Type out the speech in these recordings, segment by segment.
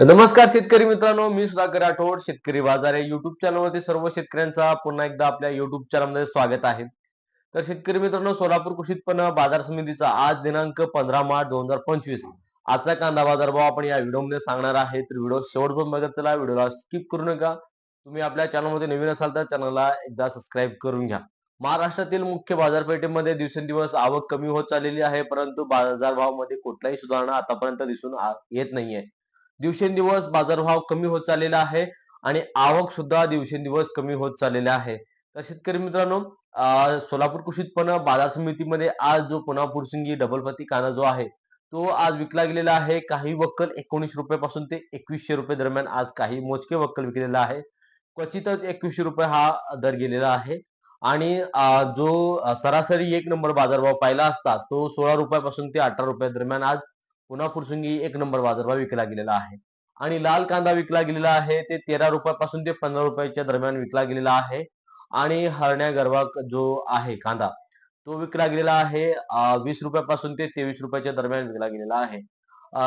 नमस्कार शेतकरी मित्रांनो मी सुधाकर राठोड शेतकरी बाजार आहे युट्यूब चॅनलवरती सर्व शेतकऱ्यांचा पुन्हा एकदा आपल्या युट्यूब चॅनलमध्ये स्वागत आहे. तर शेतकरी मित्रांनो सोलापूर कृषी उत्पन्न बाजार समितीचा आज दिनांक पंधरा मार्च दोन हजार पंचवीस. आजचा कांदा बाजार भाव आपण या व्हिडिओमध्ये सांगणार आहे. तर व्हिडिओ शेवटपर्यंत बघत चला व्हिडिओला स्किप करू नका. तुम्ही आपल्या चॅनलमध्ये नवीन असाल तर चॅनलला एकदा सबस्क्राईब करून घ्या. महाराष्ट्रातील मुख्य बाजारपेठेमध्ये दिवसेंदिवस आवक कमी होत चाललेली आहे परंतु बाजारभावामध्ये कुठलाही सुधारणा आतापर्यंत दिसून येत नाहीये. दिवसेंदिवस बाजारभाव कमी होत चाललेला आहे आणि आवक सुद्धा दिवसेंदिवस कमी होत चाललेला आहे. तर शेतकरी मित्रांनो सोलापूर कृषी उत्पन्न बाजार समितीमध्ये आज जो पुन्हा पुरसिंगी डबल काना कांदा जो आहे तो आज विकला गेलेला आहे. काही वक्कल एकोणीस रुपयापासून ते एकवीसशे रुपये दरम्यान आज काही मोजके वक्कल विकलेला आहे. क्वचितच एकवीसशे रुपये हा दर गेलेला आहे. आणि जो सरासरी एक नंबर बाजारभाव पाहिला असता तो सोळा रुपयापासून ते अठरा रुपया दरम्यान आज पुन्हा फुरसुंगी एक नंबर बाजारभाव विकला गेलेला आहे. आणि लाल कांदा विकला गेलेला आहे ते तेरा रुपयापासून ते पंधरा रुपयाच्या दरम्यान विकला गेलेला आहे. आणि हरण्या गरवा जो आहे कांदा तो विकला गेलेला आहे वीस रुपयापासून ते तेवीस रुपयाच्या दरम्यान विकला गेलेला आहे.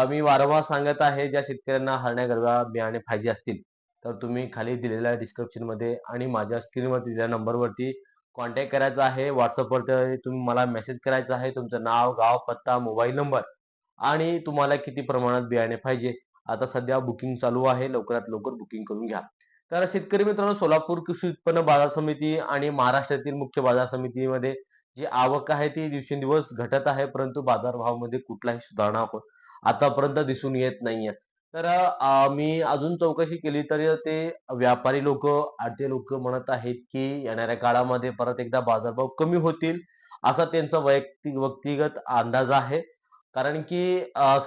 मी वारंवार सांगत आहे ज्या शेतकऱ्यांना हरण्या गरवा बियाणे पाहिजे असतील तर तुम्ही खाली दिलेल्या डिस्क्रिप्शनमध्ये आणि माझ्या स्क्रीनवरती दिलेल्या नंबरवरती कॉन्टॅक्ट करायचा आहे. व्हॉट्सअपवरती तुम्ही मला मेसेज करायचा आहे. तुमचं नाव गाव पत्ता मोबाईल नंबर आणि तुम्हाला किती प्रमाणात बियाणे पाहिजे? आता सध्या बुकिंग चालू आहे लवकरात लवकर बुकिंग करून घ्या. तर शेतकरी मित्रांनो सोलापूर कृषी उत्पन्न बाजार समिती आणि महाराष्ट्रातील मुख्य बाजार समितीमध्ये जी आवक आहे ती दिवसेंदिवस घटत आहे परंतु बाजारभावामध्ये कुठलाही सुधारणा हो- आतापर्यंत दिसून येत नाहीये. तर मी अजून चौकशी केली तरी ते व्यापारी लोक आडते लोक म्हणत आहेत की येणाऱ्या काळामध्ये परत एकदा बाजारभाव कमी होतील असा त्यांचा वैयक्तिक व्यक्तिगत अंदाज आहे. कारण की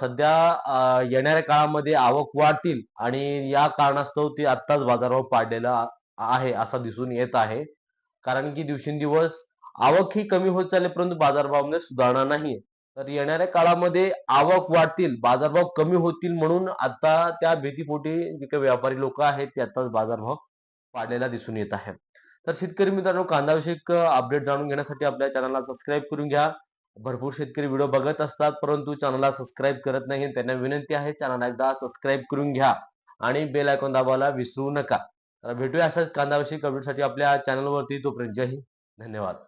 सध्या येणाऱ्या काळामध्ये आवक वाढतील आणि या कारणास्तव ते आत्ताच बाजारावर पाडलेला आहे असा दिसून येत आहे. कारण की दिवसेंदिवस आवक ही कमी होत चालली परंतु बाजारभावामध्ये सुधारणा नाही तर येणाऱ्या काळामध्ये आवक वाढतील बाजारभाव कमी होतील म्हणून आता त्या भीतीपोटी जे काही व्यापारी लोक आहेत ते आताच बाजारभाव पाडलेला दिसून येत आहे. तर शेतकरी मित्रांनो कांदाविषयक अपडेट जाणून घेण्यासाठी आपल्या चॅनलला सबस्क्राईब करून घ्या. भरपूर शेतकरी व्हिडिओ बघत असतात परंतु चॅनलला सबस्क्राईब करत नाही. त्यांना विनंती आहे चॅनलला एकदा सबस्क्राईब करून घ्या आणि बेल आयकॉन दाबायला विसरू नका. तर भेटूया अशाच कांदाविषयी कमेंटसाठी आपल्या चॅनलवरती तोपर्यंत जय हिंद. धन्यवाद.